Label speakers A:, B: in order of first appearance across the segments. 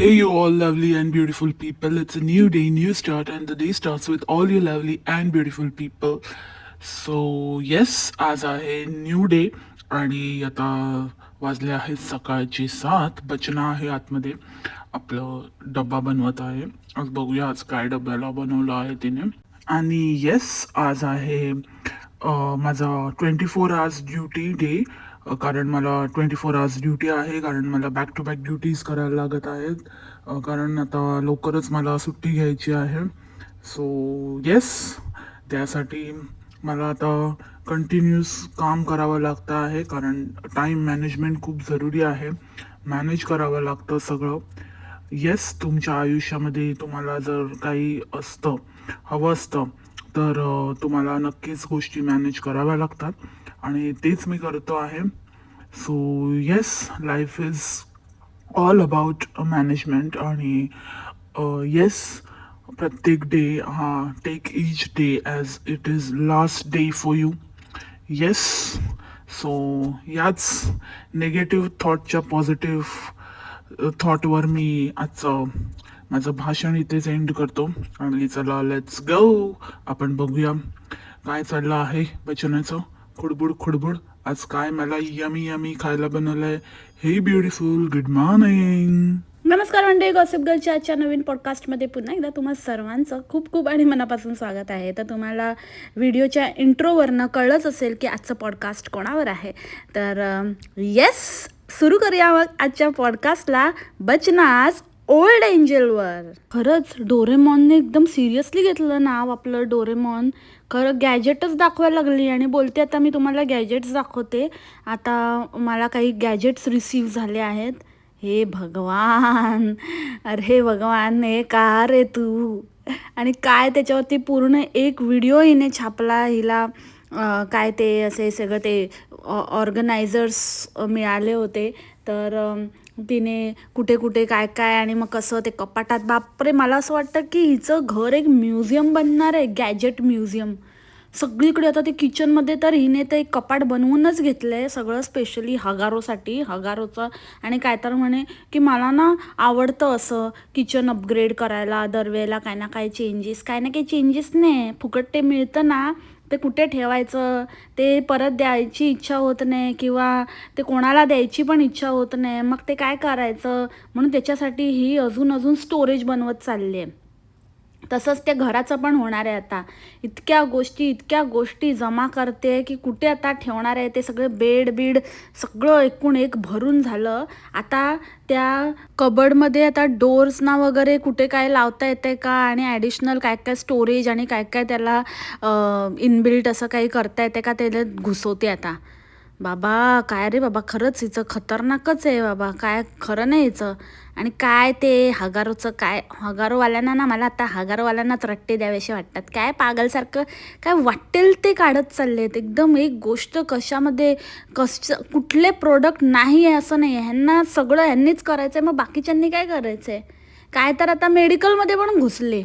A: Hey, you all lovely and beautiful people. It's a new day, new start, and the day starts with all you lovely and beautiful people. So, yes, आज आहे new day आणि आता वाजले आहेत सकाळचे सात बचना आहे आतमध्ये आपलं डब्बा बनवत आहे आज बघूया आज काय डब्याला बनवलं आहे तिने आणि येस आज आहे माझा twenty four hours duty day कारण मला ट्वेंटी फोर आवर्स ड्युटी आहे कारण मला बॅक टू बॅक ड्युटीज करायला लागत आहेत. कारण आता लवकरच मला सुट्टी घ्यायची आहे. सो येस त्यासाठी मला आता कंटिन्यूस काम करावं लागतं आहे कारण टाईम मॅनेजमेंट खूप जरुरी आहे. मॅनेज करावं लागतं सगळं. येस तुमच्या आयुष्यामध्ये तुम्हाला जर काही असतं हवं असतं तर तुम्हाला नक्कीच गोष्टी मॅनेज कराव्या लागतात. आणि तेच मी करतो आहे. So yes life is all about management आणि येस प्रत्येक डे हा take each day as it is last day for you yes so याच नेगेटिव्ह थॉटच्या पॉझिटिव्ह थॉटवर मी आजचं माझं भाषण इथेच एंड करतो. आणि चला लेट्स गो आपण बघूया काय चाललं आहे बचनाचं. खुडबुड खुडबुड. आज काय मला यमी यमी खायला बनवलंय? हे ब्युटिफुल गुड मॉर्निंग
B: नमस्कार मंडळी गॉसिप गर्लच्या आजच्या नवीन पॉडकास्टमध्ये पुन्हा एकदा तुम्हा सर्वांचं खूप खूप आणि मनापासून स्वागत आहे. तर तुम्हाला व्हिडिओच्या इंट्रोवरनं कळलंच असेल की आजचं पॉडकास्ट कोणावर आहे. तर येस सुरू करूया मग आजच्या पॉडकास्टला बचनास ओल्ड एंजलवर. खरंच डोरेमॉनने एकदम सिरियसली घेतलं नाव आपलं डोरेमॉन. खरं गॅजेटच दाखवायला लागली आणि बोलते आता मी तुम्हाला गॅजेट्स दाखवते. आता मला काही गॅजेट्स रिसीव झाले आहेत. हे भगवान! अरे भगवान हे का रे तू? आणि काय त्याच्यावरती पूर्ण एक व्हिडिओ हिने छापला हिला काय ते असे सगळं ते ऑर्गनायझर्स मिळाले होते. तर तिने कुठे कुठे काय काय आणि मग कसं ते कपाटात बापरे मला असं वाटतं की हिचं घर एक म्युझियम बनणार आहे गॅजेट म्युझियम. सगळीकडे आता ते किचनमध्ये तर हिने ते एक कपाट बनवूनच घेतलं आहे सगळं स्पेशली हगारोसाठी हगारोचं. आणि काय तर म्हणे की मला ना आवडतं असं किचन अपग्रेड करायला दरवेळेला काय ना काय चेंजेस काय ना काही चेंजेस नाही. फुकट ते मिळतं ना. ते कुठे ठेवायचं? ते परत द्यायची इच्छा होत नाही किंवा ते कोणाला द्यायची पण इच्छा होत नाही. मग ते काय करायचं? म्हणून त्याच्यासाठी ही अजून अजून स्टोरेज बनवत चालली आहे तसंच ते घराचं पण होणार आहे आता. इतक्या गोष्टी इतक्या गोष्टी जमा करते की कुठे आता ठेवणार आहे ते सगळे बेड बीड सगळं एकूण एक भरून झालं. आता त्या कबडमध्ये आता डोर्सना वगैरे कुठे काय लावता येते का? आणि ॲडिशनल काय काय स्टोरेज आणि काय काय त्याला इनबिल्ट असं काही करता येते का? त्याला घुसवते आता. बाबा काय रे बाबा खरंच हिचं खतरनाकच आहे बाबा. काय खरं नाही हिचं. आणि काय ते हगारोचं काय हगारोवाल्यांना ना मला आता हगारोवाल्यांनाच रट्टे द्यावेसे वाटतात. काय पागलसारखं काय वाटेल ते काढत चाललेत एकदम एक गोष्ट कशामध्ये कश कुठले प्रोडक्ट नाही आहे असं नाही आहे. ह्यांना सगळं ह्यांनीच करायचं आहे मग बाकीच्यांनी काय करायचं आहे काय तर आता मेडिकलमध्ये पण घुसले.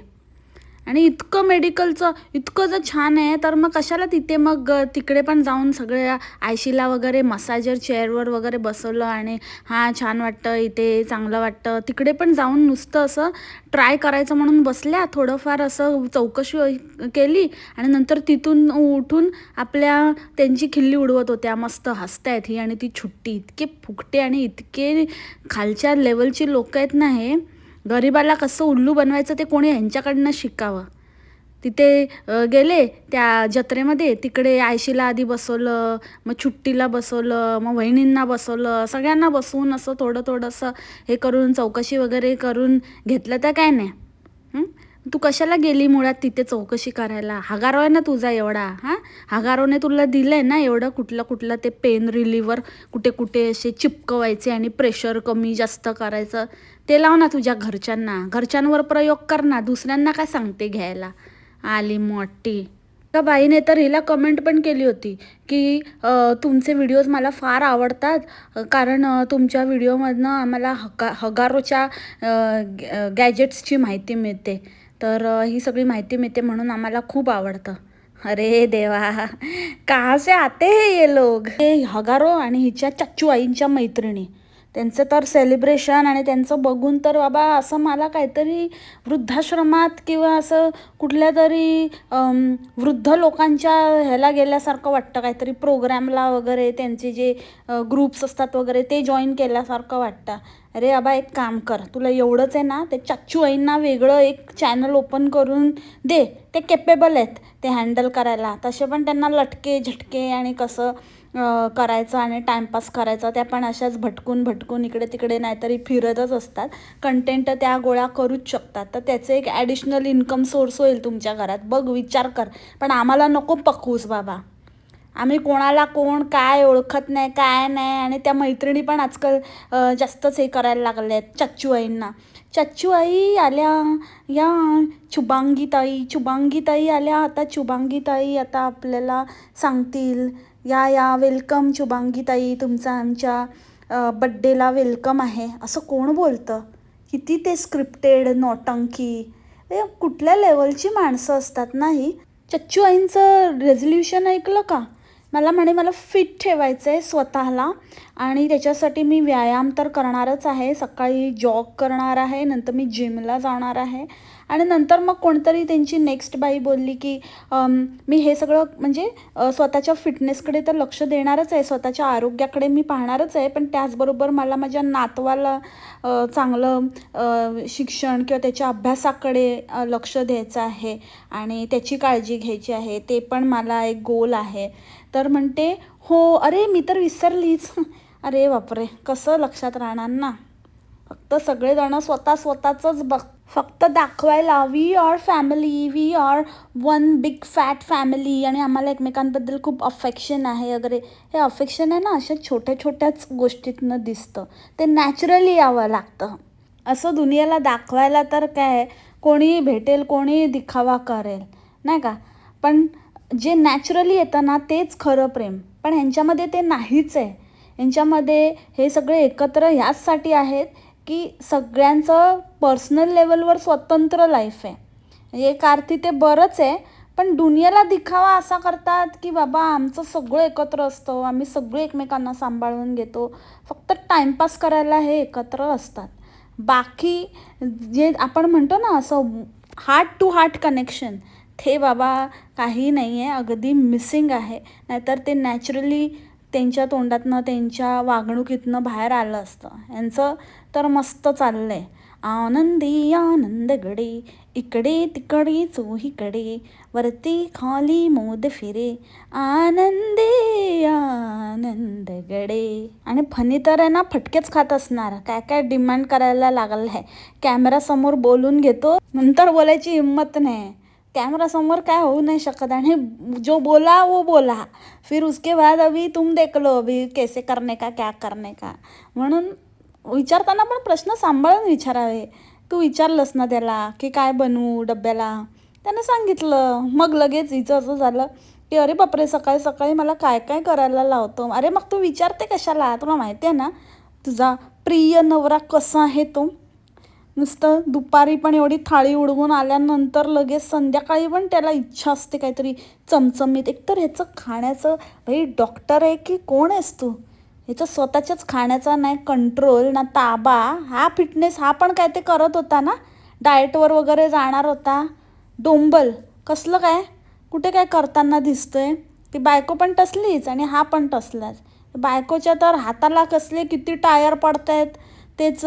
B: आणि इतकं मेडिकलचं इतकं जर छान आहे तर मग कशाला तिथे मग तिकडे पण जाऊन सगळ्या आयशीला वगैरे मसाजर चेअरवर वगैरे बसवलं आणि हां छान वाटतं इथे चांगलं वाटतं. तिकडे पण जाऊन नुसतं असं ट्राय करायचं म्हणून बसल्या थोडंफार असं चौकशी केली आणि नंतर तिथून उठून आपल्या त्यांची खिल्ली उडवत होत्या. मस्त हसतायत ही आणि ती छुट्टी. इतके फुकटे आणि इतके खालच्या लेवलची लोक आहेत ना हे. गरिबाला कसं उल्लू बनवायचं ते कोणी ह्यांच्याकडनं शिकावं? तिथे गेले त्या जत्रेमध्ये तिकडे आयशीला आधी बसवलं मग छुट्टीला बसवलं मग वहिनींना बसवलं सगळ्यांना बसवून असं थोडं थोडंसं हे करून चौकशी वगैरे करून घेतलं तर काय नाही? तू कशाला गेली मुळात तिथे चौकशी करायला? हगारो आहे ना तुझा एवढा हां? हगारोने तुला दिलं आहे ना एवढं कुठलं कुठलं ते पेन रिलीवर कुठे कुठे असे चिपकवायचे आणि प्रेशर कमी जास्त करायचं? ते लाव ना तुझ्या घरच्यांना. घरच्यांवर प्रयोग कर ना. दुसऱ्यांना काय सांगते घ्यायला? आली मोठी. त्या बाईने तर हिला कमेंट पण केली होती की तुमचे व्हिडिओज मला फार आवडतात. कारण तुमच्या व्हिडिओमधनं आम्हाला हगा हगारोच्या गॅ- गॅजेट्सची माहिती मिळते. तर ही सगळी माहिती मिळते म्हणून आम्हाला खूप आवडतं. अरे देवा का से आते हे ये लोग? हे हगारो आणि हिच्या चच्चू आईंच्या मैत्रिणी. त्यांचं तर सेलिब्रेशन आणि त्यांचं बघून तर बाबा असं मला काहीतरी वृद्धाश्रमात किंवा असं कुठल्या तरी वृद्ध लोकांच्या ह्याला गेल्यासारखं वाटतं. काहीतरी प्रोग्रॅमला वगैरे त्यांचे जे ग्रुप्स असतात वगैरे ते जॉईन केल्यासारखं वाटतं. अरे आबा एक काम कर. तुला एवढंच आहे ना ते चाच्चू आईंना वेगळं एक चॅनल ओपन करून दे. ते केपेबल आहेत. ते हँडल करायला. तसे पण त्यांना लटके झटके आणि कसं करायचं आणि टाईमपास करायचा त्या पण अशाच भटकून भटकून इकडे तिकडे नाहीतरी फिरतच असतात. कंटेंट त्या गोळा करूच शकतात. तर त्याचं एक ॲडिशनल इन्कम सोर्स होईल तुमच्या घरात. बघ विचार कर. पण आम्हाला नको पकवूस बाबा. आम्ही कोणाला कोण काय ओळखत नाही काय नाही आणि त्या मैत्रिणी पण आजकाल जास्तच हे करायला लागल्या आहेत चच्चू आईंना चच्चू आई आल्या या चुबांगी ताई ताई आल्या आता चुबांगी ताई आता आपल्याला सांगतील. या या वेलकम चुबांगी ताई तुमचा आमच्या बड्डेला वेलकम आहे. असं कोण बोलतं? किती ते स्क्रिप्टेड नौटंकी. कुठल्या लेवलची माणसं असतात नाही चच्चू आईंचं रेझोल्युशन ऐकलं का? मला म्हणे मला फिट ठेवायचं आहे स्वतःला आणि त्याच्यासाठी मी व्यायाम तर करणारच आहे. सकाळी जॉग करणार आहे नंतर मी जिमला जाणार आहे. आणि नंतर मग कोणतरी त्यांची नेक्स्ट बाई बोलली की मी हे सगळं म्हणजे स्वतःच्या फिटनेसकडे तर लक्ष देणारच आहे. स्वतःच्या आरोग्याकडे मी पाहणारच आहे. पण त्याचबरोबर मला माझ्या नातवाला चांगलं शिक्षण किंवा त्याच्या अभ्यासाकडे लक्ष द्यायचं आहे आणि त्याची काळजी घ्यायची आहे. ते पण मला एक गोल आहे. तर म्हणते हो अरे मी तर विसरलीच. अरे बापरे कसं लक्षात राहणार ना? फक्त सगळेजण स्वतः स्वतःचंच बघ. फक्त दाखवायला we are family we are one big fat family आणि आम्हाला एकमेकांबद्दल खूप अफेक्शन आहे वगैरे. हे अफेक्शन आहे ना अशा छोट्या छोट्याच गोष्टीतनं दिसतं. ते नॅचरली यावं लागतं. असं दुनियेला दाखवायला तर काय? कोणी भेटेल कोणी दिखावा करेल. नाही का? पण जे नॅचरली येतं ना तेच खरं प्रेम. पण ह्यांच्यामध्ये ते नाहीच आहे. ह्यांच्यामध्ये हे सगळे एकत्र ह्याचसाठी आहेत की सगळ्यांचं पर्सनल लेवलवर स्वतंत्र लाईफ आहे. एक अर्थी ते बरंच आहे पण दुनियेला दिखावा असा करतात की बाबा आमचं सगळं एकत्र असतं आम्ही सगळे एकमेकांना सांभाळून घेतो. फक्त टाईमपास करायला हे एकत्र असतात. बाकी जे आपण म्हणतो ना असं हार्ट टू हार्ट कनेक्शन ते बाबा काही नाही आहे अगदी मिसिंग आहे. नाहीतर ते नॅचरली त्यांच्या तोंडातनं त्यांच्या वागणुकीतनं बाहेर आलं असतं. यांचं तर मस्त चाललं आहे आनंदी आनंदगडे इकडे तिकडे चोहीकडे वरती खाली मोद फिरे आनंदी आनंदगडे आणि फनी तर आहे ना फटकेच खात असणार. काय काय डिमांड करायला लागलं आहे कॅमेरासमोर बोलून घेतो. नंतर बोलायची हिंमत नाही. कॅमेरासमोर काय होऊ नाही शकत आणि जो बोला वो बोला. फिर उसके बाद अभी तुम देख लो अभी कैसे करने का क्या करने का. म्हणून विचारताना पण प्रश्न सांभाळून विचारावे. तू विचारलंस ना त्याला की काय बनवू डब्याला? त्यानं सांगितलं. मग लगेच हिचं असं झालं की अरे बापरे सकाळी सकाळी मला काय काय करायला लावतो? अरे मग तू विचारते कशाला? तुला माहिती आहे ना तुझा प्रिय नवरा कसा आहे तो? नुसतं दुपारी पण एवढी थाळी उडवून आल्यानंतर लगेच संध्याकाळी पण त्याला इच्छा असते काहीतरी चमचमीत. एकतर ह्याचं खाण्याचं भाई डॉक्टर आहे की कोण आहेस तू? ह्याचं स्वतःच्याच खाण्याचा नाही कंट्रोल ना ताबा हा फिटनेस हा पण काय ते करत होता ना? डाएटवर वगैरे जाणार होता. डोंबल कसलं काय? कुठे काय करताना दिसतोय? ती बायको पण टसलीच आणि हा पण टसलाच बायकोच्या तर हाताला कसले किती टायर पडत आहेत तेच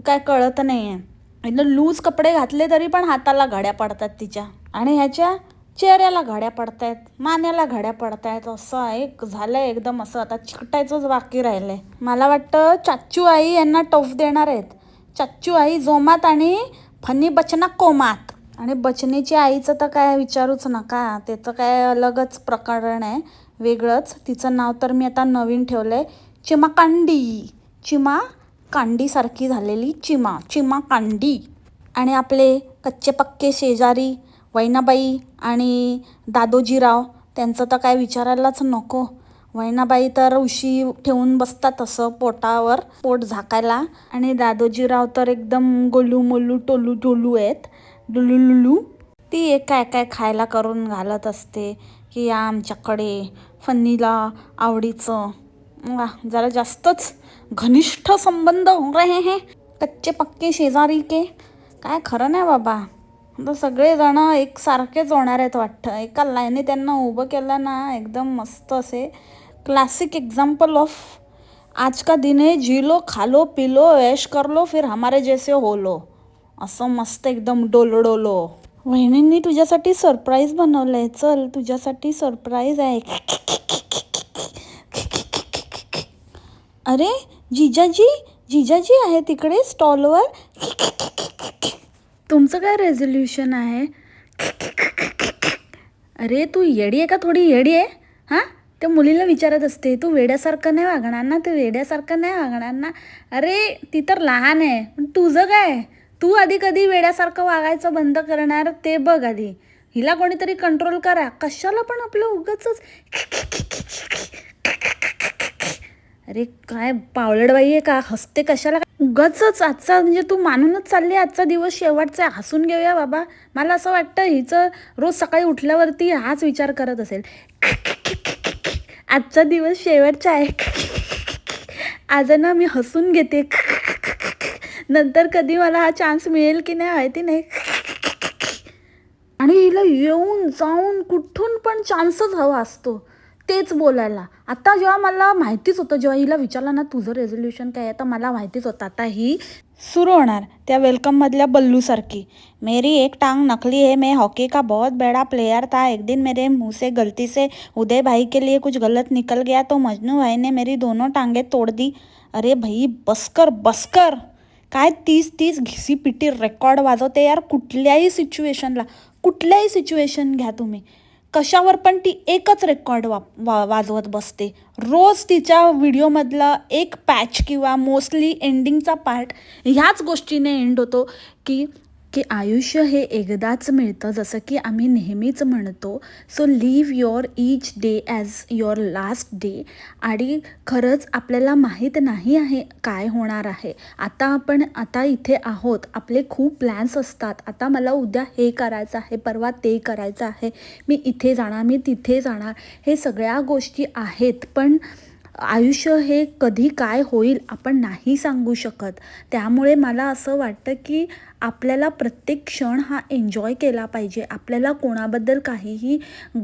B: काय कळत नाही आहे एकदम लूज कपडे घातले तरी पण हाताला घड्या पडतात तिच्या. आणि ह्याच्या चेहऱ्याला घड्या पडतायत मान्याला घड्या पडतायत. असं एक झालंय एकदम असं. आता चिकटायचंच बाकी राहिलंय. मला वाटतं चाच्चू आई यांना टोफ देणार आहेत. चाच्चू आई जोमात आणि फनी बचना कोमात. आणि बचनीची आईचं तर काय विचारूच नका. त्याचं काय अलगच प्रकरण आहे. वेगळंच. तिचं नाव तर मी आता नवीन ठेवलं आहे चिमाकांडी. चिमा कांडीसारखी झालेली चिमा चिमा कांडी. आणि आपले कच्चे पक्के शेजारी वैनाबाई आणि दादोजीराव त्यांचं तर काय विचारायलाच नको. वैनाबाई तर उशी ठेवून बसतात असं पोटावर पोट झाकायला. आणि दादोजीराव तर एकदम गोलू मोलू टोलू टोलू आहेत. डुलू लुलू. ती एक काय काय खायला करून घालत असते की या आमच्याकडे फन्नीला आवडीचं वा जरा जास्तच घनिष्ठ संबंध हो रहे हैं कच्चे पक्के शेजारी के. काय खरं नाही बाबा. तर सगळेजण एकसारखेच होणार आहेत वाटतं. एका लाईनी त्यांना उभं केलं ना एकदम मस्त असे क्लासिक एक्झाम्पल ऑफ आज का दिन है जी लो खा लो पी लो ऐश कर लो फिर हमारे जैसे हो लो असं मस्त एकदम डोलडोलो. वहिनींनी तुझ्यासाठी सरप्राईज आहे चल तुझ्यासाठी सरप्राईज आहे. अरे जिजाजी जिजाजी आहे तिकडे स्टॉलवर. तुमचं काय रेझोल्युशन आहे? अरे तू येडी आहे का थोडी? येडी आहे. हां? त्या मुलीला विचारत असते तू वेड्यासारखं नाही वागणार ना? तू वेड्यासारखं नाही वागणार ना? अरे ती तर लहान आहे. पण तुझं काय? तू आधी कधी वेड्यासारखं वागायचं बंद करणार? ते बघ आधी. हिला कोणीतरी कंट्रोल करा. कशाला पण आपलं उगाच अरे काय पावलडबाई आहे का? हसते कशाला? उगाच आजचा म्हणजे तू मानूनच चालली आजचा दिवस शेवटचा आहे. हसून घेऊया बाबा. मला असं वाटतं हिचं रोज सकाळी उठल्यावरती हाच विचार करत असेल. आजचा दिवस शेवटचा आहे. आज ना मी हसून घेते. नंतर कधी मला हा चान्स मिळेल की नाही माहिती नाही. आणि हिला येऊन जाऊन कुठून पण चान्सच हवा असतो. तेच बोलायला. आता जेव्हा मला माहितीच होतं जेव्हा हिला विचारलं ना तुझं रेझोल्युशन काय आहे? तर मला माहितीच होतं. आता ही सुरू होणार त्या वेलकममधल्या बल्लूसारखी मेरी एक टांग नकली है मैं हॉकी का बहुत बड़ा प्लेयर था. एक दिन मेरे मुंह से गलती से उदय भाई के लिए कुछ गलत निकल गया तो मजनू भाई ने मेरी दोनों टांगे तोड़ दी। अरे भाई बसकर बसकर! काय तीस तीस घिसी पिटी रेकॉर्ड वाजवते यार कुठल्याही सिच्युएशनला कुठल्याही सिच्युएशन घ्या तुम्ही. कशावर पण ती एकच रेकॉर्ड वा वा वाजवत बसते. रोज तिच्या व्हिडिओमधला एक पॅच किंवा मोस्टली एंडिंगचा पार्ट ह्याच गोष्टीने एंड होतो की की आयुष्य हे एकदाच मिळतं जसं की आम्ही नेहमीच म्हणतो so live your each day as your last day आणि खरंच आपल्याला माहीत नाही आहे काय होणार आहे. आता आपण आता इथे आहोत आपले खूप प्लॅन्स असतात. आता मला उद्या हे करायचं आहे परवा ते करायचं आहे. मी इथे जाणार मी तिथे जाणार. हे सगळ्या गोष्टी आहेत पण आयुष्य हे कधी काय होईल आपण नाही सांगू शकत. त्यामुळे मला असं वाटतं की आपल्याला प्रत्येक क्षण हा एन्जॉय केला पाहिजे. आपल्याला कोणाबद्दल काहीही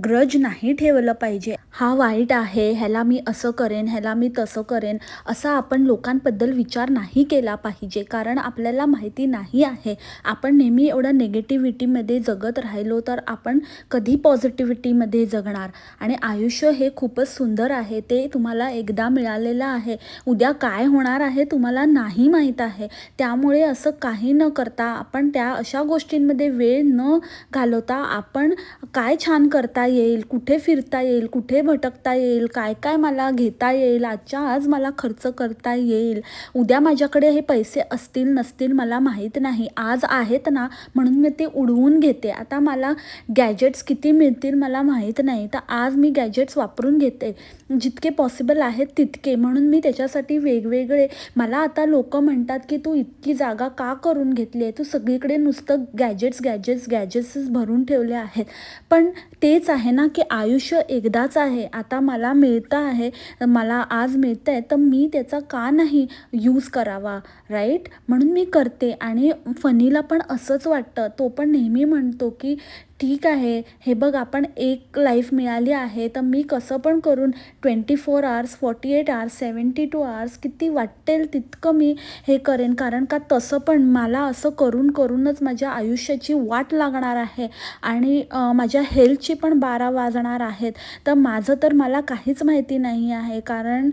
B: ग्रज नाही ठेवलं पाहिजे. हा वाईट आहे ह्याला मी असं करेन ह्याला मी तसं करेन असा आपण लोकांबद्दल विचार नाही केला पाहिजे. कारण आपल्याला माहिती नाही आहे. आपण नेहमी एवढं नेगेटिव्हिटीमध्ये जगत राहिलो तर आपण कधी पॉझिटिव्हिटीमध्ये जगणार? आणि आयुष्य हे खूपच सुंदर आहे. ते तुम्हाला एकदा मिळालेला आहे. उद्या काय होणार आहे तुम्हाला नाही माहीत आहे. त्यामुळे असं काही न करता आपण त्या अशा गोष्टींमध्ये वेळ न घालवता आपण काय छान करता येईल कुठे फिरता येईल कुठे भटकता येईल काय काय मला घेता येईल आजच्या आज मला खर्च करता येईल उद्या माझ्याकडे हे पैसे असतील नसतील मला माहीत नाही. आज आहेत ना म्हणून मी ते उडवून घेते. आता मला गॅजेट्स किती मिळतील मला माहीत नाही. तर आज मी गॅजेट्स वापरून घेते. जितके पॉसिबल आहेत तितके. म्हणून मी त्याच्यासाठी वेगवेगळे मला आता लोक म्हणतात की तू इतकी जागा का करून घेतली आहे? तू सगळीकडे नुसतं गॅजेट्स गॅजेट्स गॅजेट्सच भरून ठेवले आहेत. पण तेच आहे ना की आयुष्य एकदाच आहे. आता मला मिळतं आहे मला आज मिळतं आहे तर मी त्याचा का नाही यूज करावा? राईट म्हणून मी करते. आणि फनीला पण असंच वाटतं. तो पण नेहमी म्हणतो की ठीक आहे. हे बघ आपण एक लाईफ मिळाली आहे तर मी कसं पण करून twenty four hours forty eight hours seventy two hours किती वाटेल तितकं मी हे करेन. कारण का तसं पण मला असं करून करूनच माझ्या आयुष्याची वाट लागणार आहे. आणि माझ्या हेल्थची पण बारा वाजणार आहेत. तर माझं तर मला काहीच माहिती नाही आहे. कारण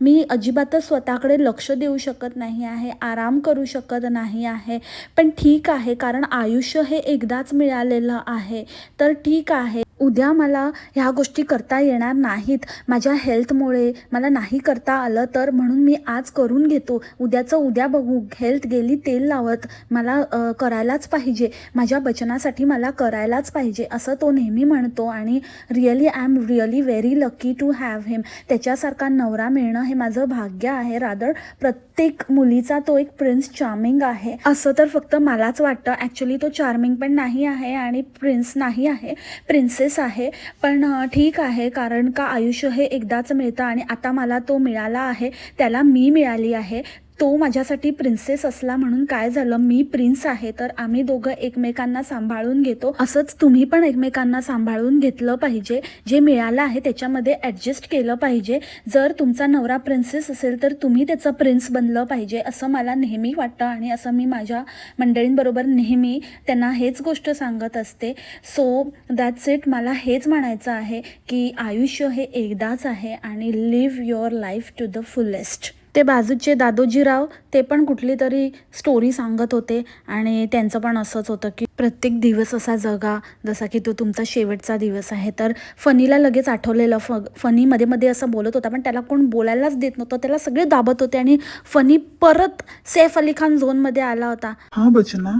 B: मी अजिबातच स्वतःकडे लक्ष देऊ शकत नाही आहे आराम करू शकत नाही आहे. पण ठीक आहे कारण आयुष्य हे एकदाच मिळालेलं आहे. तर ठीक आहे. उद्या मला ह्या गोष्टी करता येणार नाहीत. माझ्या हेल्थमुळे मला नाही करता आलं तर म्हणून मी आज करून घेतो. उद्याचं उद्या बघू. हेल्थ गेली तेल लावत मला करायलाच पाहिजे. माझ्या बचनासाठी मला करायलाच पाहिजे. असं तो नेहमी म्हणतो आणि really I am really very lucky to have him त्याच्यासारखा नवरा मिळणं हे माझं भाग्य आहे. रादर प्रत्येक मुलीचा तो एक प्रिन्स चार्मिंग आहे. असं तर फक्त मलाच वाटतं. ॲक्च्युली तो चार्मिंग पण नाही आहे आणि प्रिन्स नाही आहे. प्रिन्सेस प्रिन्सेस आहे. पण ठीक आहे कारण का आयुष्य हे एकदाच मिळतं आणि आता मला तो मिळाला आहे त्याला मी मिळाली आहे. तो माझ्यासाठी प्रिन्सेस असला म्हणून काय झालं? मी प्रिन्स आहे तर आम्ही दोघं एकमेकांना सांभाळून घेतो. असंच तुम्ही पण एकमेकांना सांभाळून घेतलं पाहिजे. जे मिळालं आहे त्याच्यामध्ये ॲडजस्ट केलं पाहिजे. जर तुमचा नवरा प्रिन्सेस असेल तर तुम्ही त्याचं प्रिन्स बनलं पाहिजे असं मला नेहमी वाटतं. आणि असं मी माझ्या मंडळींबरोबर नेहमी त्यांना हेच गोष्ट सांगत असते. सो दॅट्स इट मला हेच म्हणायचं आहे की आयुष्य हे एकदाच आहे आणि live your life to the fullest ते बाजूचे दादोजीराव ते पण कुठली तरी स्टोरी सांगत होते. आणि त्यांचं पण असंच होतं की प्रत्येक दिवस असा जगा जसा की तो तुमचा शेवटचा दिवस आहे. तर फनीला लगेच आठवलेलं फ फनी मध्ये मध्ये असं बोलत होता पण त्याला कोण बोलायलाच देत नव्हतं. त्याला सगळे दाबत होते आणि फनी परत सैफ अली खान झोनमध्ये आला होता.
A: हाँ बचना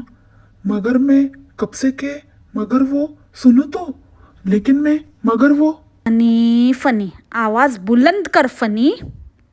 A: मगर मैं कब से के मगर वो सुनो तो लेकिन मैं मगर वो।
B: आणि फनी आवाज बुलंद कर फनी.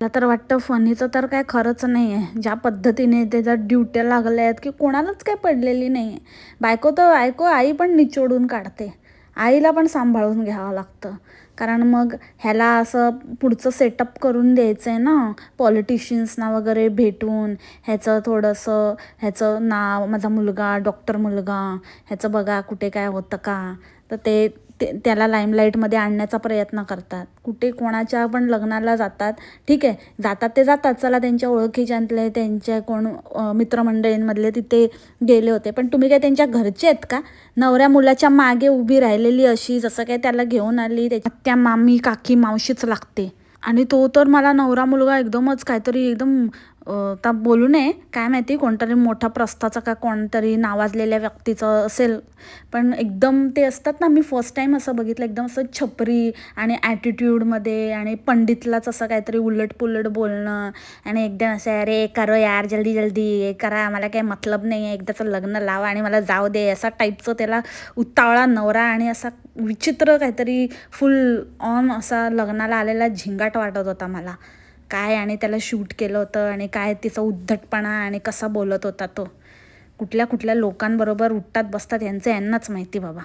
B: मला तर वाटतं फनीचं तर काय खरंच नाही आहे ज्या पद्धतीने त्याच्या ड्युट्या लागल्या आहेत की कोणालाच काय पडलेली नाही आहे बायको तर बायको आई पण निचोडून काढते. आईला पण सांभाळून घ्यावं लागतं. कारण मग ह्याला असं पुढचं सेटअप करून द्यायचं आहे ना. पॉलिटिशियन्सना वगैरे भेटून ह्याचं थोडंसं ह्याचं नाव माझा मुलगा डॉक्टर मुलगा ह्याचं बघा कुठे काय होतं का. तर ते ते त्याला लाईमलाईटमध्ये आणण्याचा प्रयत्न करतात. कुठे कोणाच्या पण लग्नाला जातात. ठीक आहे जातात ते जातात. चला त्यांच्या ओळखीच्यातले त्यांच्या कोण मित्रमंडळींमधले तिथे गेले होते. पण तुम्ही काय त्यांच्या घरचे आहेत का? नवऱ्या मुलाच्या मागे उभी राहिलेली अशी जसं काय त्याला घेऊन आली त्याच्या त्या मामी काकी मावशीच लागते. आणि तो तर मला नवरा मुलगा एकदमच काहीतरी एकदम आता बोलू नये. काय माहिती कोणतरी मोठा प्रस्थाचा का कोणतरी नावाजलेल्या व्यक्तीचं असेल. पण एकदम ते असतात ना मी फर्स्ट टाईम असं बघितलं. एकदम असं छपरी आणि ॲटिट्यूडमध्ये आणि पंडितलाच असं काहीतरी उलट पुलट बोलणं. आणि एकदम असं अरे करो यार जल्दी जल्दी. हे करा. मला काही मतलब नाही आहे. एकदाचं लग्न लावा आणि मला जाऊ दे. असा टाईपचं त्याला उतावळा नवरा आणि असा विचित्र काहीतरी फुल ऑन असा लग्नाला आलेला झिंगाट वाटत होता मला. काय आणि त्याला शूट केलं होतं आणि काय तिचा उद्धटपणा आणि कसा बोलत होता तो. कुठल्या कुठल्या लोकांबरोबर उठतात बसतात यांचं यांनाच माहिती बाबा.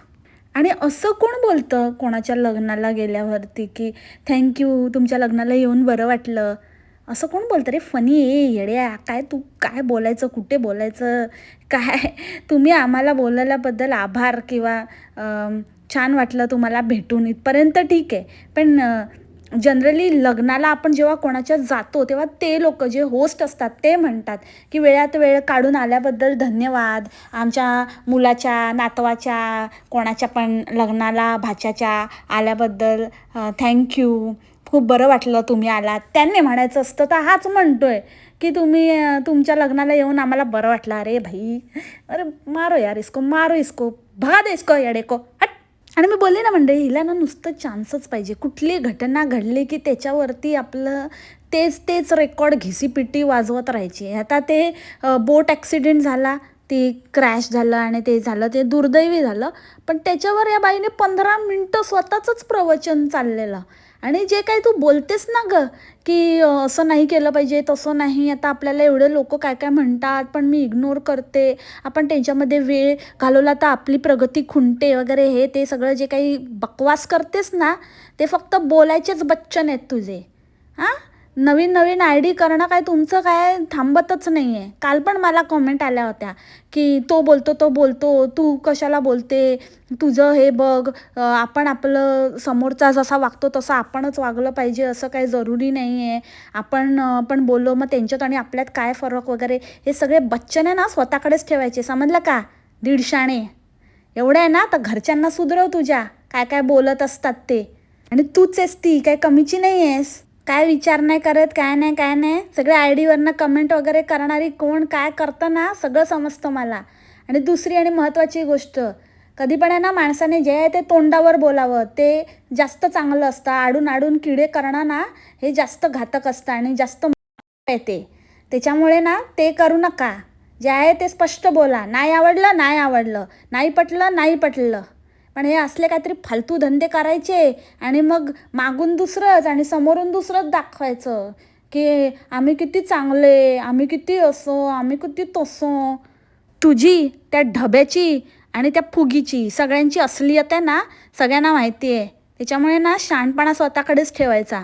B: आणि असं कोण बोलतं कोणाच्या लग्नाला गेल्यावरती की थँक्यू तुमच्या लग्नाला येऊन बरं वाटलं. असं कोण बोलतं? रे फनी ए येड्या काय तू काय बोलायचं कुठे बोलायचं काय तुम्ही आम्हाला बोलल्याबद्दल आभार किंवा छान वाटलं तुम्हाला भेटून इथपर्यंत ठीक आहे. पण जनरली लग्नाला आपण जेव्हा कोणाच्या जातो तेव्हा ते लोक जे होस्ट असतात ते म्हणतात की वेळात वेळ काढून आल्याबद्दल धन्यवाद. आमच्या मुलाच्या नातवाच्या कोणाच्या पण लग्नाला भाच्याच्या आल्याबद्दल थँक्यू खूप बरं वाटलं तुम्ही आलात. त्यांनी म्हणायचं असतं तर हाच म्हणतो आहे की तुम्ही तुमच्या लग्नाला येऊन आम्हाला बरं वाटलं. अरे भाई अरे मारो यार इसको मारो इसको भगा दे इसको येडेको हट. आणि मी बोलले ना म्हणजे हिला ना नुसतं चान्सच पाहिजे. कुठली घटना घडली की त्याच्यावरती आपलं तेच तेच रेकॉर्ड घिसीपिटी वाजवत राहायची. आता ते बोट ॲक्सिडेंट झाला ते क्रॅश झालं आणि ते झालं ते दुर्दैवी झालं. पण त्याच्यावर या बाईने पंधरा मिनटं स्वतःचंच प्रवचन चाललेलं. आणि जे काय तू बोलतेस ना ग की असं नाही केलं पाहिजे तसं नाही आता आपल्याला एवढे लोक काय काय म्हणतात पण मी इग्नोर करते आपण त्यांच्यामध्ये वेळ घालवला तर आपली प्रगती खुंटते वगैरे हे ते सगळं जे काही बकवास करतेस ना ते फक्त बोलायचेच बच्चन आहेत तुझे. हां? नवीन नवीन आय डी करणं काय तुमचं काय थांबतच नाही आहे काल पण मला कमेंट आल्या होत्या की तो बोलतो तो बोलतो तू कशाला बोलते? तुझं हे बघ आपण आपलं समोरचा जसा वागतो तसं आपणच वागलं पाहिजे असं काही जरुरी नाही आहे आपण पण बोललो मग त्यांच्यात आणि आपल्यात काय फरक वगैरे? हे सगळे बच्चन आहे ना स्वतःकडेच ठेवायचे. समजलं का? दीडशाणे एवढं आहे ना तर घरच्यांना सुधरव तुझ्या. काय काय बोलत असतात ते. आणि तूच आहेस ती काय कमीची नाही आहेस काय विचार नाही करत काय नाही काय नाही. सगळे आय डीवरनं कमेंट वगैरे करणारी कोण काय करतं ना सगळं समजतं मला. आणि दुसरी आणि महत्त्वाची गोष्ट कधी पण आहे ना माणसाने जे आहे ते तोंडावर बोलावं. ते जास्त चांगलं असतं. आडून आडून किडे करणं ना हे जास्त घातक असतं आणि जास्त येते त्याच्यामुळे ना ते करू नका. जे आहे ते स्पष्ट बोला. नाही आवडलं नाही आवडलं. नाही पटलं नाही पटलं. पण हे असले काहीतरी फालतू धंदे करायचे आणि मग मागून दुसरंच आणि समोरून दुसरंच दाखवायचं की आम्ही किती चांगले आम्ही किती असो आम्ही किती तसो. तुझी त्या ढब्याची आणि त्या फुगीची सगळ्यांची असलियत आहे ना सगळ्यांना माहिती आहे. त्याच्यामुळे ना शहाणपणा स्वतःकडेच ठेवायचा.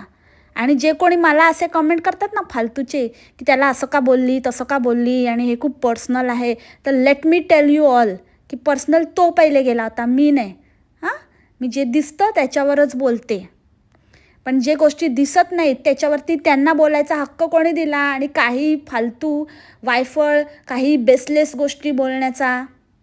B: आणि जे कोणी मला असे कमेंट करतात ना फालतूचे की त्याला असं का बोलली तसं का बोलली आणि हे खूप पर्सनल आहे तर let me tell you all की पर्सनल तो पहिले गेला होता मी नाही. मी जे दिसतं त्याच्यावरच बोलते. पण जे गोष्टी दिसत नाहीत त्याच्यावरती त्यांना बोलायचा हक्क कोणी दिला? आणि काही फालतू वायफळ काही बेसलेस गोष्टी बोलण्याचा?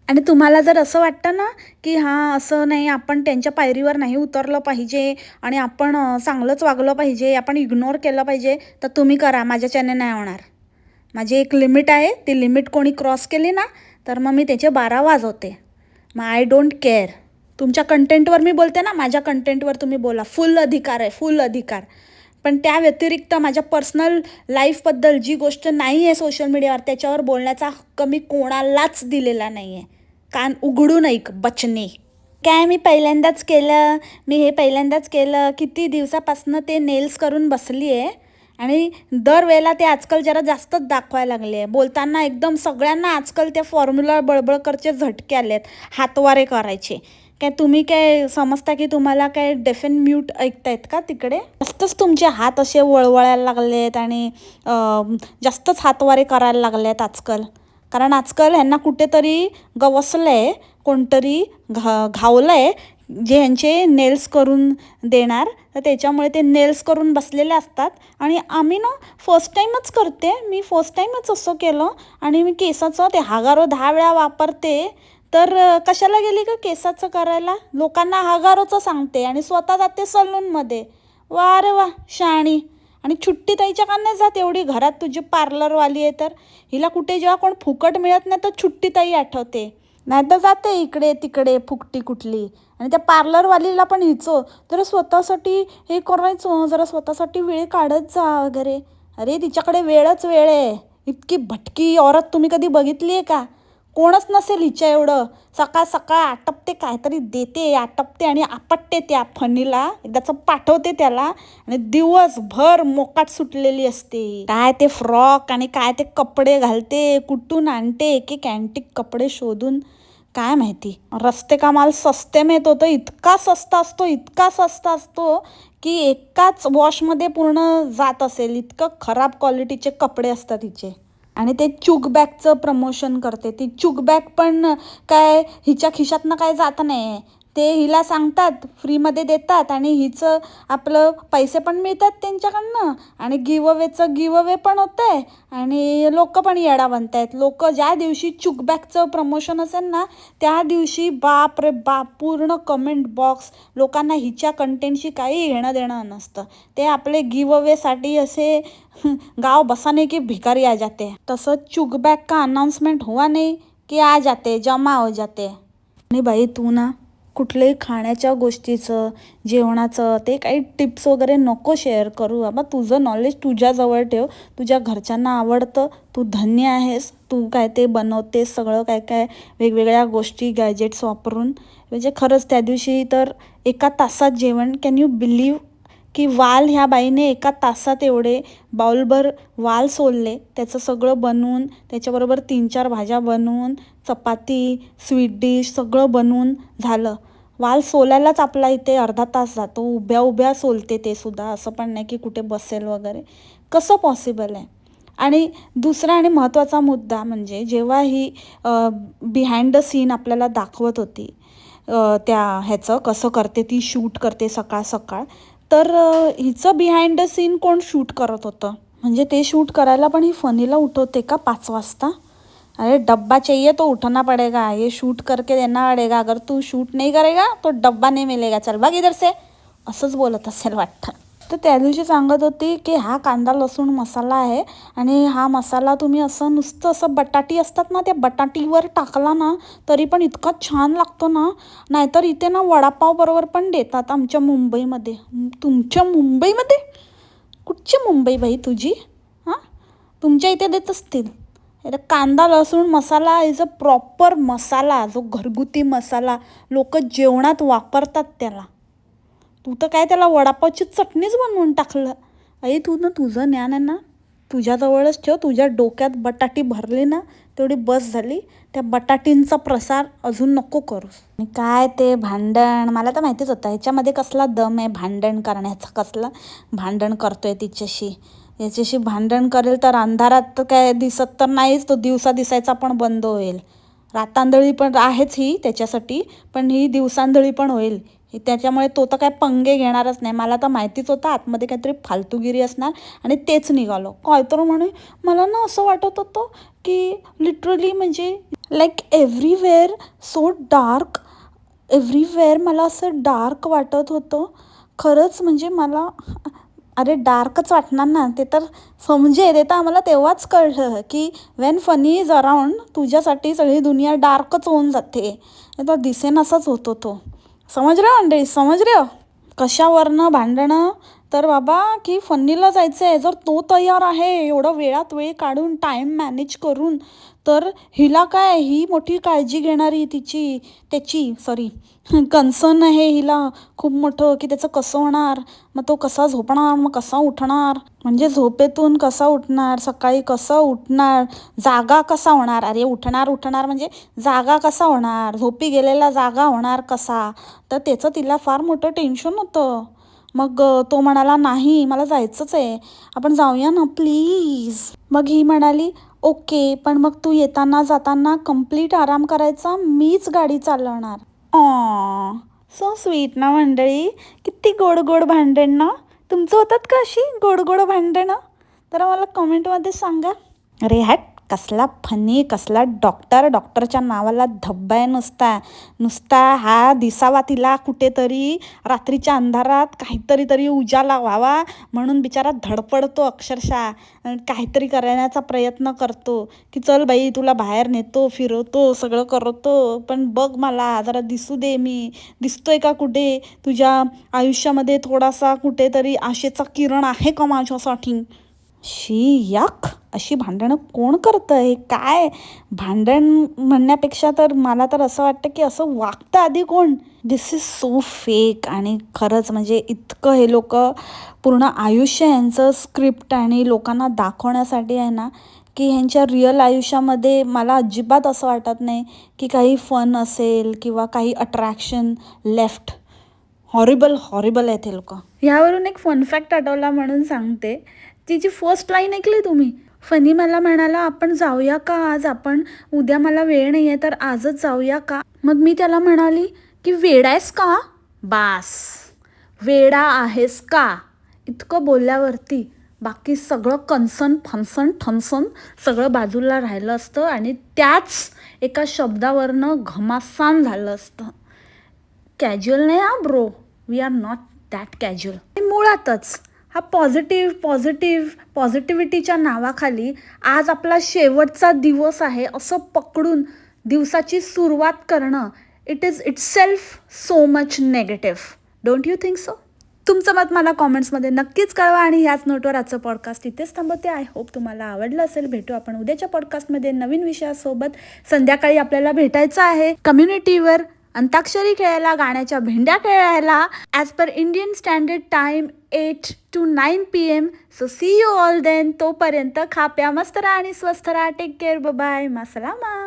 B: आणि तुम्हाला जर असं वाटतं ना की हां असं नाही आपण त्यांच्या पायरीवर नाही उतरलं पाहिजे आणि आपण चांगलंच वागलं पाहिजे आपण इग्नोर केलं पाहिजे तर तुम्ही करा. माझ्याच्याने नाही होणार माझी एक लिमिट आहे. ती लिमिट कोणी क्रॉस केली ना तर मग मी त्याचे बारा वाजवते. मग आय डोंट केअर तुमच्या कंटेंटवर मी बोलते ना माझ्या कंटेंटवर तुम्ही बोला. फुल अधिकार आहे फुल अधिकार. पण त्या व्यतिरिक्त माझ्या पर्सनल लाईफबद्दल जी गोष्ट नाही आहे सोशल मीडियावर त्याच्यावर बोलण्याचा हक्क मी कोणालाच दिलेला नाही आहे. कान उघडून ऐक बचने काय मी पहिल्यांदाच केलं? मी हे पहिल्यांदाच केलं. किती दिवसापासनं ते नेल्स करून बसली आहे. आणि दरवेळेला ते आजकाल जरा जास्तच दाखवायला लागले आहे. बोलताना एकदम सगळ्यांना आजकाल त्या फॉर्म्युला बळबळकरचे झटके आले आहेत हातवारे करायचे. काय तुम्ही काय समजता की तुम्हाला काय डेफिन म्यूट ऐकतायत का तिकडे? जास्तच तुमचे हात असे वळवळायला लागलेत आणि जास्तच हातवारे करायला लागलेत आजकाल. कारण आजकाल ह्यांना कुठेतरी गवसलं आहे कोणतरी घा घावलं आहे जे ह्यांचे नेल्स करून देणार. तर त्याच्यामुळे ते नेल्स करून बसलेले असतात. आणि आम्ही ना फर्स्ट टाईमच करते. मी फर्स्ट टाईमच असं केलं आणि मी केसाचं ते हागारो दहा वेळा वापरते. तर कशाला गेली का केसाचं करायला? लोकांना हागारोचं सांगते आणि स्वतः जाते सलूनमध्ये. वा रे वा शाणी. आणि छुट्टी त्याच्या का नाही जात एवढी? घरात तुझी पार्लरवाली आहे तर? हिला कुठे जेव्हा कोण फुकट मिळत नाही तर छुट्टी ताई आठवते. नाही तर जाते इकडे तिकडे फुकटी कुठली. आणि त्या पार्लरवालीला पण हिचो. जरा स्वतःसाठी हे करायचो जरा स्वतःसाठी वेळ काढत जा वगैरे. अरे तिच्याकडे वेळच वेळ आहे. इतकी भटकी औरत तुम्ही कधी बघितली आहे का? कोणच नसेल हिच्या एवढं. सकाळ सकाळ आटपते काहीतरी देते आटपते आणि आपटते त्या फणीला. एकदाचं पाठवते त्याला आणि दिवसभर मोकाट सुटलेली असते. काय ते फ्रॉक आणि काय ते कपडे घालते कुठून आणते एक एक अँटिक कपडे शोधून. काय माहिती? रस्ते का माल सस्ते मिळत होतं इतका सस्ता असतो इतका सस्ता असतो की एकाच वॉशमध्ये पूर्ण जात असेल. इतकं खराब क्वालिटीचे कपडे असतात हिचे. आणि ते चुकबॅगचं प्रमोशन करते. ती चुक बॅग पण काय हिच्या खिशातनं काय जात नाही ते हिला सांगतात फ्रीमध्ये देतात आणि हिचं आपलं पैसे पण मिळतात त्यांच्याकडनं आणि गिव अवेचं गिव अवे पण होतं आहे आणि लोक पण येडा बनत आहेत लोक ज्या दिवशी चुकबॅकचं प्रमोशन असेल ना त्या दिवशी बाप रे बाप पूर्ण कमेंट बॉक्स लोकांना हिच्या कंटेंटशी काही घेणं देणं नसतं. ते आपले गिव अवेसाठी असे गाव बसाने की भिकारी आ जाते. तसं चुकबॅक का अनाउन्समेंट हुआ नाही की आ जाते जमा हो जाते. आणि बाई तू ना कुठल्याही खाण्याच्या गोष्टीचं जेवणाचं ते काही टिप्स वगैरे नको शेअर करू. बाबा तुझं नॉलेज तुझ्याजवळ ठेव. तुझ्या घरच्यांना आवडतं. तू धन्य आहेस. तू काय ते बनवतेस सगळं काय काय वेगवेगळ्या गोष्टी गॅजेट्स वापरून. म्हणजे खरंच त्या दिवशी तर एका तासात जेवण कॅन यू बिलीव की वाल ह्या बाईने एका तासात एवढे बाउलभर वाल सोलले. त्याचं सगळं बनवून त्याच्याबरोबर तीन चार भाज्या बनवून चपाती स्वीट डिश सगळं बनवून झालं. वाल सोलायलाच आपला इथे अर्धा तास जातो. उभ्या उभ्या सोलते ते सुद्धा. असं पण नाही की कुठे बसेल वगैरे. कसं पॉसिबल आहे? आणि दुसरा आणि महत्त्वाचा मुद्दा म्हणजे जेव्हा ही बिहाइंड द सीन आपल्याला दाखवत होती त्या ह्याचं कसं करते ती शूट करते सकाळ सकाळ तर हिचं बिहाइंड द सीन कोण शूट करत होतं? म्हणजे ते शूट करायला पण ही फनीला उठवते का पाच वाजता? अरे डब्बा चाहिए तो उठना पड़ेगा ये शूट करके देना पड़ेगा अगर तू शूट नाही करेगा तो डब्बा नाही मिलेगा। चल बघ इधर से। असंच बोलत असेल वाटतं. तर त्या दिवशी सांगत होती की हा कांदा लसूण मसाला आहे आणि हा मसाला तुम्ही असं नुसतं असं बटाटी असतात ना त्या बटाटीवर टाकला ना तरी पण इतका छान लागतो ना. नाहीतर इथे ना वडापाव बरोबर पण देतात आमच्या मुंबईमध्ये. तुमच्या मुंबईमध्ये? कुठची मुंबई बाई तुझी? हां? तुमच्या इथे देत असतील. कांदा लसूण मसाला इज अ प्रॉपर मसाला जो घरगुती मसाला. लोक जेवणात वापरतात त्याला. तू तर काय त्याला वडापावची चटणीच बनवून टाकलं. आई तू ना तुझं ज्ञान आहे ना तुझ्याजवळच ठेव. तुझ्या डोक्यात बटाटी भरली ना तेवढी बस झाली. त्या बटाटींचा प्रसार अजून नको करूस. आणि काय ते भांडण? मला तर माहितीच होतं ह्याच्यामध्ये कसला दम आहे भांडण करण्याचा कसला भांडण करतोय तिच्याशी. याच्याशी भांडण करेल तर अंधारात तर काय दिसत तर नाहीच तो दिवसा दिसायचा पण बंद होईल. रातांधळी पण आहेच ही त्याच्यासाठी पण ही दिवसांधळी पण होईल. त्याच्यामुळे तो तर काय पंगे घेणारच नाही. मला तर माहितीच होतं आतमध्ये काहीतरी फालतूगिरी असणार आणि तेच निघालो. काय तर म्हणे मला ना असं वाटत होतं की लिटरली म्हणजे like everywhere so dark everywhere मला असं डार्क वाटत होतं. खरंच म्हणजे मला अरे डार्कच वाटणार ना ते तर समजे. ते तर आम्हाला तेव्हाच कळलं की वेन फनी इज अराऊंड तुझ्यासाठी सगळी दुनिया डार्कच होऊन जाते. हे तर दिसेनासाच होतो तो समज रे मंडळी समज रे. कशावरनं भांडणं? तर बाबा की फन्नीला जायचं आहे जर तो तयार आहे एवढं वेळात वेळ काढून टाईम मॅनेज करून तर हिला काय ही मोठी काळजी घेणारी तिची त्याची सॉरी कन्सर्न आहे हिला खूप मोठं की त्याचं कसं होणार? मग तो कसा झोपणार? मग कसा उठणार? म्हणजे झोपेतून कसा उठणार? सकाळी कसं उठणार? जागा कसा होणार? अरे उठणार उठणार म्हणजे जागा कसा होणार? झोपी गेलेला जागा होणार कसा? तर त्याचं तिला फार मोठं टेन्शन होतं. मग तो म्हणाला नाही मला जायचंच आहे. आपण जाऊया ना प्लीज मग ही म्हणाली ओके पण मग तू येताना जाताना कंप्लीट आराम करायचा मीच गाडी चालवणार. ऑ सो स्वीट ना मंडळी? किती गोड गोड भांडण ना? तुमचं होतात का अशी गोड गोड भांडणं? तर मला कमेंटमध्ये सांगा. अरे हॅट कसला फनी कसला डॉक्टर डॉक्टरच्या नावाला धब्बा आहे नुसता. नुसता हा दिसावा तिला कुठेतरी रात्रीच्या अंधारात काहीतरी तरी उजाला व्हावा म्हणून बिचारा धडपडतो अक्षरशः. काहीतरी करण्याचा प्रयत्न करतो की चल बाई तुला बाहेर नेतो फिरवतो सगळं करतो पण बघ मला जरा दिसू दे मी. दिसतोय का कुठे? तुझ्या आयुष्यामध्ये थोडासा कुठेतरी आशेचा किरण आहे का माझ्यासाठी? शी याक? अशी भांडणं कोण करतं हे काय? भांडण म्हणण्यापेक्षा तर मला तर असं वाटतं की असं वागतं आधी कोण? दिस इज सो फेक आणि खरंच म्हणजे इतकं हे लोक पूर्ण आयुष्य यांचं स्क्रिप्ट आणि लोकांना दाखवण्यासाठी आहे ना की ह्यांच्या रिअल आयुष्यामध्ये मला अजिबात असं वाटत नाही की काही फन असेल किंवा काही अट्रॅक्शन लेफ्ट हॉरिबल हॉरिबल आहेत हे लोक. ह्यावरून एक फन फॅक्ट आठवला म्हणून सांगते. तिची फर्स्ट लाईन ऐकली तुम्ही फनी मला म्हणाला आपण जाऊया का आज? आपण उद्या मला वेळ नाही आहे तर आजच जाऊया का? मग मी त्याला म्हणाली की वेडा आहेस का? बास वेडा आहेस का? इतकं बोलल्यावरती बाकी सगळं कन्सन फनसन ठनसन सगळं बाजूला राहिलं असतं आणि त्याच एका शब्दावरनं घमासान झालं असतं. कॅज्युअल नाही हा bro we are not that casual मुळातच हा पॉझिटिव्ह पॉझिटिव्ह पॉझिटिव्हिटीच्या नावाखाली आज आपला शेवटचा दिवस आहे असं पकडून दिवसाची सुरुवात करणं. It is itself so much negative don't you think so तुमचं मत मला कॉमेंट्समध्ये नक्कीच कळवा आणि ह्याच नोटवर आजचं पॉडकास्ट इथेच थांबवते. आय होप तुम्हाला आवडलं असेल. भेटू आपण उद्याच्या पॉडकास्टमध्ये नवीन विषयासोबत. संध्याकाळी आपल्याला भेटायचं आहे. कम्युनिटीवर अंताक्षरी खेळायला गाण्याच्या भेंड्या खेळायला. As per Indian standard time eight to nine P M so see you all then तोपर्यंत खाप्या मस्त राहा आणि स्वस्थ राहा. Take care bye मासलामा